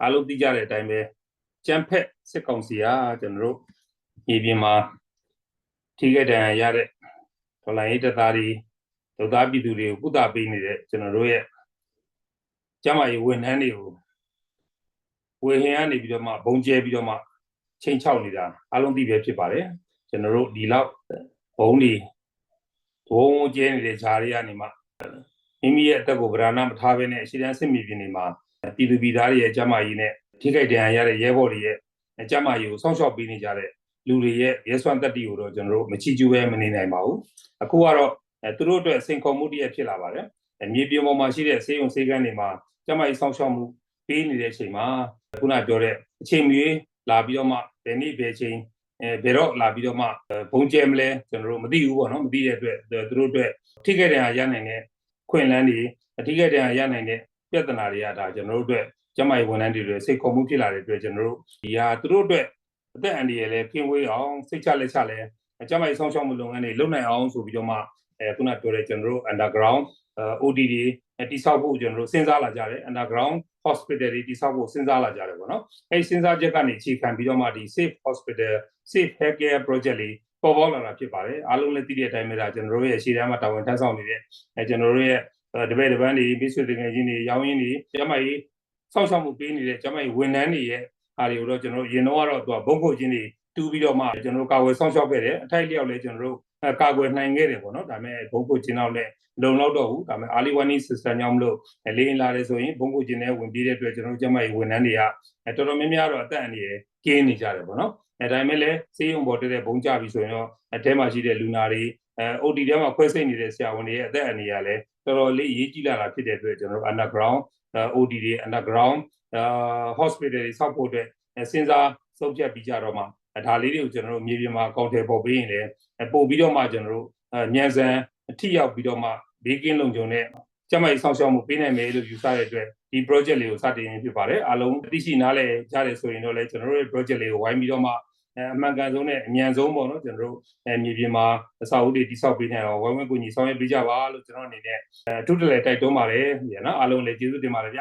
အားလုံးသိကြတဲ့အတိုင်းပဲကျန်းဖက်စစ်ကောင်စီကကျွန်တော်တို့မြေပြင်မှာထိခိုက်ဒဏ်ရာရတဲ့ဒေါ်လာရေးတပ်သားတွေဒေါက်သားပြည်သူတွေကိုကုသပေးနေတဲ့ကျွန်တော်တို့ရဲ့ကျန်းမာရေးဝန်ထမ်းတွေကိုဝေဟင်ကနေပြီးတော့မှဘုံကျဲပြီးတော့မှချိန်ချောက်နေတာအားလုံးသိပဲဖြစ်ပါတယ်ကျွန်တော်တို့ဒီလောက်ဘုံတွေဘုံကျဲနေတဲ့ဂျာတွေကနေမှမိမိရဲ့အသက်ကိုဗราဏမထားဘဲနဲ့အရှိတန်းစစ်မြေပြင်တွေမှာ ပြည်သူပြည်သားတွေရဲ့ကျန်းမာရေးနဲ့ထိခိုက်ဒဏ်ရာရတဲ့ရဲဘော်တွေရဲ့ကျန်းမာရေးကိုစောင့်ရှောက်ပေးနေကြတဲ့လူတွေရဲ့ရဲစွမ်းတက်တီကိုတော့ကျွန်တော်တို့မချီကျူးပဲမနေနိုင်ပါဘူးအခုကတော့အဲသူတို့အတွက်စိန်ခေါ်မှုတည်းဖြစ်လာပါတယ်အဲမြေပြင်ပေါ်မှာရှိတဲ့ဆေးရုံဆေးကန်းတွေမှာကျန်းမာရေးစောင့်ရှောက်မှုပေးနေတဲ့အချိန်မှာခုနပြောတဲ့အချိန်မီလာပြီးတော့မှဘယ်နေ့ဘယ်ချိန်အဲဘယ်တော့လာပြီးတော့မှဘုံကျဲမလဲကျွန်တော်တို့မသိဘူးပေါ့နော်မသိတဲ့အတွက်သူတို့အတွက်ထိခိုက်ဒဏ်ရာရနိုင်တဲ့ခွင့်လန်းတွေအထူးကတည်းကရနိုင်တဲ့ ပြဿနာတွေကဒါကျွန်တော်တို့အတွက်ကျမကြီးဝန်ထမ်းတွေတွေစိတ်ခေါ်မှုဖြစ်လာတဲ့အတွက်ကျွန်တော်တို့ဒီဟာသူတို့အတွက်အသက်အန္တရာယ်လည်းကင်းဝေးအောင်စိတ်ချလက်ချလဲကျမကြီးဆောင်းရှောက်မှုလုပ်ငန်းတွေလုပ်နိုင်အောင်ဆိုပြီးတော့မှအဲခုနပြောတဲ့ကျွန်တော်တို့ underground OD တွေတိဆောက်ဖို့ကျွန်တော်တို့စဉ်းစားလာကြတယ် underground hospital တွေတိဆောက်ဖို့စဉ်းစားလာကြတယ်ပေါ့နော်အဲဒီစဉ်းစားချက်ကနေအခြေခံပြီးတော့မှဒီ safe hospital safe healthcare project လေးပေါ်ပေါက်လာတာဖြစ်ပါတယ်အားလုံးလည်းသိတဲ့အတိုင်းပဲဒါကျွန်တော်တို့ရဲ့ရှေ့တန်းမှာတာဝန်ထမ်းဆောင်နေတဲ့အဲကျွန်တော်တို့ရဲ့ တပည့်တပန်းတွေမိတ်ဆွေတငယ်ချင်းတွေရောင်းရင်းတွေကျမကြီးစောင့်ရှောက်မှုပေးနေတဲ့ကျမကြီးဝန်ထမ်းတွေရဲ့အားတွေကိုတော့ကျွန်တော်ရင်တော့ကတော့သူကဘုံခုတ်ချင်းတွေတူးပြီးတော့မှကျွန်တော်တို့ကာဝယ်စောင့်ရှောက်ခဲ့တယ်အထိုက်လျောက်လည်းကျွန်တော်တို့ကာကွယ်နိုင်ခဲ့တယ်ပေါ့နော်ဒါပေမဲ့ဘုံခုတ်ချင်းတော့လည်းလုံလောက်တော့ဘူးဒါပေမဲ့အာလီဝါနီစစ္စတမ်ကြောင့်မလို့လေးရင်လာတယ်ဆိုရင်ဘုံခုတ်ချင်းနဲ့ဝင်ပြေးတဲ့အတွက်ကျွန်တော်တို့ကျမကြီးဝန်ထမ်းတွေကတော်တော်များများတော့အသက်အန္တရာယ်ကင်းနေကြတယ်ပေါ့နော် အဲဒါပေမဲ့လည်းစေးရုံပေါ်တက်တဲ့ဘုံကြပြီဆိုရင်တော့အထဲမှာရှိတဲ့လူနာတွေအဲ OD ထဲမှာခွဲစိတ်နေတဲ့ဆရာဝန်တွေရဲ့အသက်အန္တရာယ်လည်းတော်တော်လေးအရေးကြီးလာတာဖြစ်တဲ့အတွက်ကျွန်တော်တို့ underground OD တွေ underground hospital တွေဆောက်ဖို့အတွက်စဉ်းစားစုပ်ပြတ်ပြီးကြတော့မှဒါလေးတွေကိုကျွန်တော်တို့မြေပြင်မှာကောင်းတယ်ပေါ်ပေးရင်လည်းပို့ပြီးတော့မှကျွန်တော်တို့ညံစံအထိရောက်ပြီးတော့မှဘေးကင်းလုံခြုံတဲ့ကျမကြီးဆောက်ရှောက်မှုပေးနိုင်မယ်လို့ယူဆတဲ့အတွက်ဒီ project လေးကိုစတင်ရင်းဖြစ်ပါတယ်အားလုံးသိရှိနားလည်ကြတယ်ဆိုရင်တော့လည်းကျွန်တော်တို့ရဲ့ project လေးကိုဝိုင်းပြီးတော့မှ အမှန်ကန်ဆုံးနဲ့အမြန်ဆုံးပေါ့နော်ကျွန်တော်တို့အဲမြေပြင်မှာအစာအုပ်တွေတိစောက်ပေးနိုင်အောင်ဝိုင်းဝန်းကူညီဆောင်ရွက်ပေးကြပါလို့ကျွန်တော်အနေနဲ့အထူးတလဲတိုက်တွန်းပါတယ်ဗျာနော်အားလုံးလည်းကျေးဇူးတင်ပါတယ်ဗျ